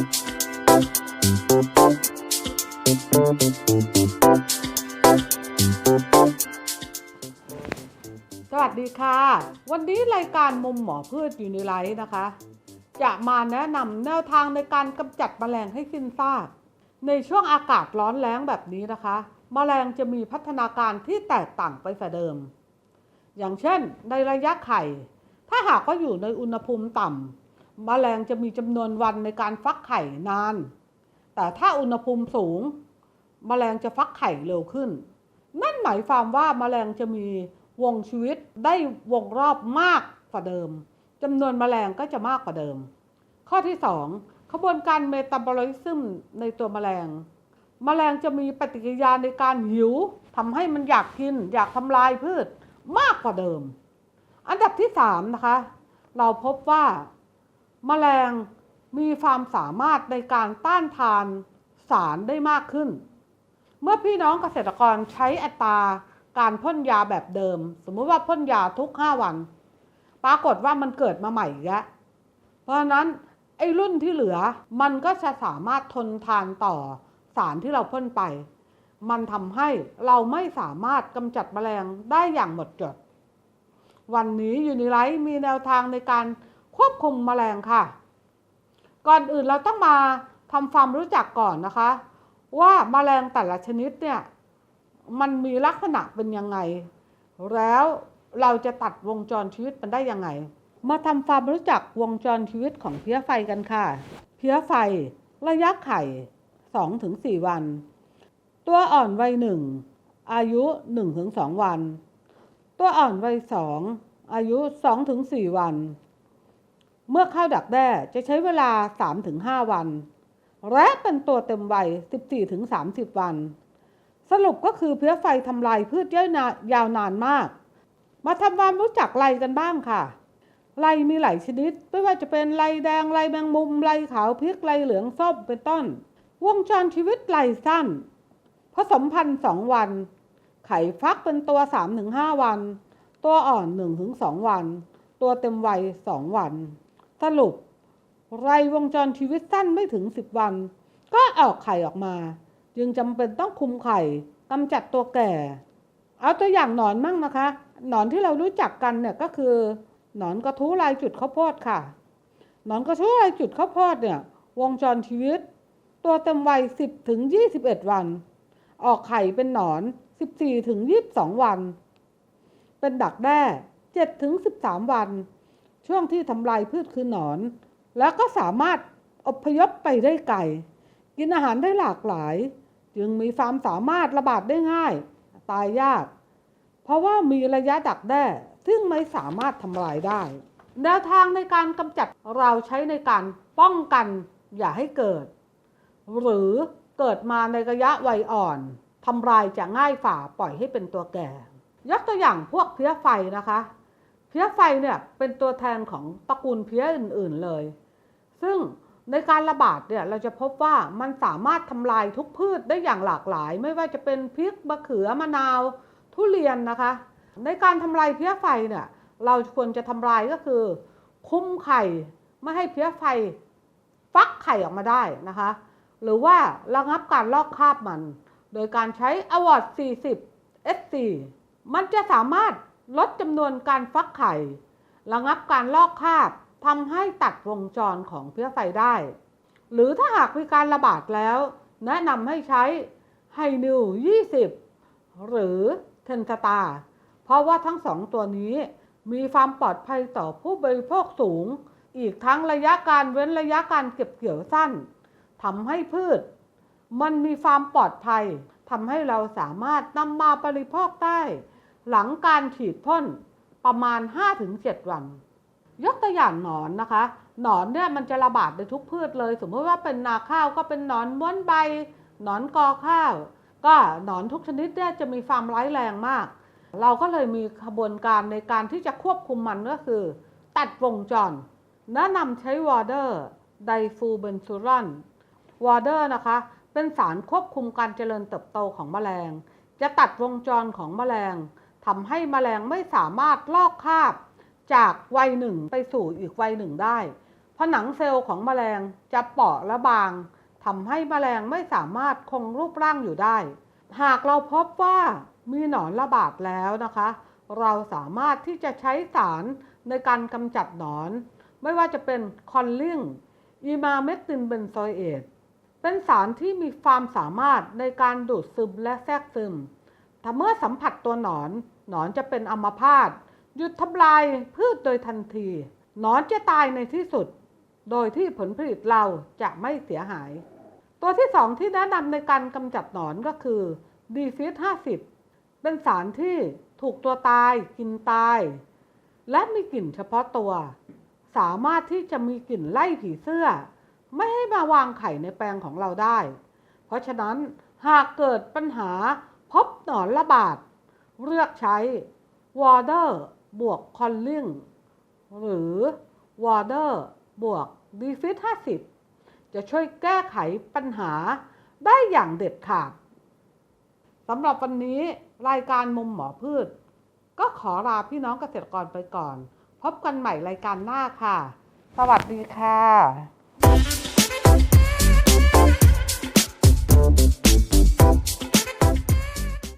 สวัสดีค่ะ วันนี้รายการมุมหมอพืชอยู่ในไลฟ์นะคะ จะมาแนะนำแนวทางในการกำจัดแมลงให้สิ้นซาก ในช่วงอากาศร้อนแล้งแบบนี้นะคะแมลงจะมีพัฒนาการที่แตกต่างไปกว่เดิม อย่างเช่น ในระยะไข่ ถ้าหากว่าอยู่ในอุณหภูมิต่ำ แมลงจะมีจำนวนวันในการฟักไข่นาน แต่ถ้าอุณหภูมิสูงแมลงจะฟักไข่เร็วขึ้น นั่นหมายความว่าแมลงจะมีวงชีวิตได้วงรอบมากกว่าเดิมจำนวนแมลงก็จะมากกว่าเดิม ข้อที่ 2 ขบวนการเมตาบอลิซึมในตัวแมลงแมลงจะมีปฏิกิริยาในการหิวทำให้มันอยากกิน อยากทำลายพืชมากกว่าเดิม อันดับที่ 3 นะคะ เราพบว่า แมลงมีความสามารถในการต้านทานสารได้มากขึ้น เมื่อพี่น้องเกษตรกรใช้อัตราการพ่นยาแบบเดิม สมมุติว่าพ่นยาทุก 5 วัน ปรากฏว่ามันเกิดมาใหม่แล้วเพราะฉะนั้นไอ้รุ่นที่เหลือมันก็จะสามารถทนทานต่อสารที่เราพ่นไป มันทำให้เราไม่สามารถกำจัดแมลงได้อย่างหมดจด วันนี้ยูนิไลท์มีแนวทางในการ ควบคุมแมลงค่ะ ก่อนอื่นเราต้องมาทำความรู้จักก่อนนะคะ ว่าแมลงแต่ละชนิดเนี่ยมันมีลักษณะเป็นยังไง แล้วเราจะตัดวงจรชีวิตมันได้ยังไง มาทำความรู้จักวงจรชีวิตของเพี้ยไฟกันค่ะ เพี้ยไฟ ระยะไข่ 2-4 วัน ตัวอ่อนวัยหนึ่งอายุ 1-2 วัน ตัวอ่อนวัยสองอายุ 2-4 วัน เมื่อข้าวดักแด้จะใช้เวลา 3-5 วัน และเป็นตัวเต็มวัย 14-30 วัน สรุปก็คือเพี้ยไฟทำลายพืชย่อยนายาวนานมาก มาทำความรู้จักไรกันบ้างค่ะ ไรมีหลายชนิด ไม่ว่าจะเป็นไรแดงไรแมงมุมไรขาวพริกไรเหลืองส้มเป็นต้น วงจรชีวิตไรสั้น ผสมพันธุ์สองวัน ไข่ฟักเป็นตัว 3-5 วัน ตัวอ่อน 1-2 วัน ตัวเต็มวัย 2 วัน สรุป ไรวงจรชีวิตสั้นไม่ถึง10วัน ก็ออกไข่ออกมา จึงจำเป็นต้องคุมไข่กำจัดตัวแก่ เอาตัวอย่างหนอนมั่งนะคะ หนอนที่เรารู้จักกันเนี่ยก็คือ หนอนกระทู้ลายจุดข้าวโพดค่ะ หนอนกระทู้ลายจุดข้าวโพดเนี่ย วงจรชีวิต ตัวเต็มวัย10ถึง21วัน ออกไข่เป็นหนอน14ถึง22วัน เป็นดักแด้7ถึง13วัน ช่วงที่ทำลายพืชคือหนอน แล้วก็สามารถอพยพไปได้ไกลกินอาหารได้หลากหลาย จึงมีความสามารถระบาดได้ง่าย ตายยาก เพราะว่ามีระยะดักแด้ซึ่งไม่สามารถทำลายได้ แนวทางในการกำจัดเราใช้ในการป้องกันอย่าให้เกิด หรือเกิดมาในระยะวัยอ่อนทำลายจะง่ายฝ่าปล่อยให้เป็นตัวแก่ ยกตัวอย่างพวกเพี้ยไฟนะคะ เพี้ยไฟเนี่ยเป็นตัวแทนของตระกูลเพี้ยอื่น ๆเลย ซึ่งในการระบาดเนี่ยเราจะพบว่ามันสามารถทำลายทุกพืชได้อย่างหลากหลาย ไม่ว่าจะเป็นพริกมะเขือมะนาว ทุเรียนนะคะ ในการทำลายเพี้ยไฟเนี่ยเราควรจะทำลายก็คือ คุ้มไข่ไม่ให้เพี้ยไฟ ฟักไข่ออกมาได้นะคะ หรือว่าระงับการลอกคราบมัน โดยการใช้อวอร์ด40 SC มันจะสามารถ ลดจำนวนการฟักไข่ ระงับการลอกคราบทำให้ตัดวงจรของเพี้ยไฟได้ หรือถ้าหากมีการระบาดแล้ว แนะนำให้ใช้ไฮนิว 20 หรือเทนสตา เพราะว่าทั้งสองตัวนี้มีความปลอดภัยต่อผู้บริโภคสูง อีกทั้งระยะการเว้นระยะการเก็บเกี่ยวสั้นทำให้พืช มันมีความปลอดภัยทำให้เราสามารถนำมาบริโภคได้ หลังการฉีดพ่นประมาณ 5-7 วัน ยกตัวอย่างหนอนนะคะ หนอนเนี่ยมันจะระบาดในทุกพืชเลย สมมติว่าเป็นนาข้าวก็เป็นหนอนม้วนใบ หนอนกอข้าว ก็หนอนทุกชนิดเนี่ยจะมีความร้ายแรงมาก เราก็เลยมีขบวนการในการที่จะควบคุมมันก็คือ ตัดวงจร แนะนำใช้วอเดอร์ไดฟูเบนซูรอนวอเดอร์นะคะ เป็นสารควบคุมการเจริญเติบโตของแมลง จะตัดวงจรของแมลง ทำให้แมลงไม่สามารถลอกคราบ จากวัยหนึ่งไปสู่อีกวัยหนึ่งได้ผนังเซลล์ของแมลงจะเปราะและบางทำให้แมลงไม่สามารถคงรูปร่างอยู่ได้ หากเราพบว่ามีหนอนระบาดแล้วนะคะ เราสามารถที่จะใช้สารในการกำจัดหนอน ไม่ว่าจะเป็นคอนลิงอีมาเมตินเบนโซเอตเป็นสารที่มีความสามารถในการดูดซึมและแทรกซึม ถ้าเมื่อสัมผัสตัวหนอน หนอนจะเป็นอัมพาตหยุดทำลายพืชโดยทันที หนอนจะตายในที่สุด โดยที่ผลผลิตเราจะไม่เสียหาย ตัวที่สองที่แนะนำในการกำจัดหนอนก็คือดีฟิส50 เป็นสารที่ถูกตัวตายกินตาย และมีกลิ่นเฉพาะตัว สามารถที่จะมีกลิ่นไล่ผีเสื้อ ไม่ให้มาวางไข่ในแปลงของเราได้ เพราะฉะนั้นหากเกิดปัญหา หนอนระบาด เลือกใช้ water บวก calling หรือ water บวก d e f i t 50 จะช่วยแก้ไขปัญหาได้อย่างเด็ดขาดสำหรับวันนี้รายการมุมหมอพืช ก็ขอลาพี่น้องเกษตรกรไปก่อน พบกันใหม่รายการหน้าค่ะ สวัสดีค่ะ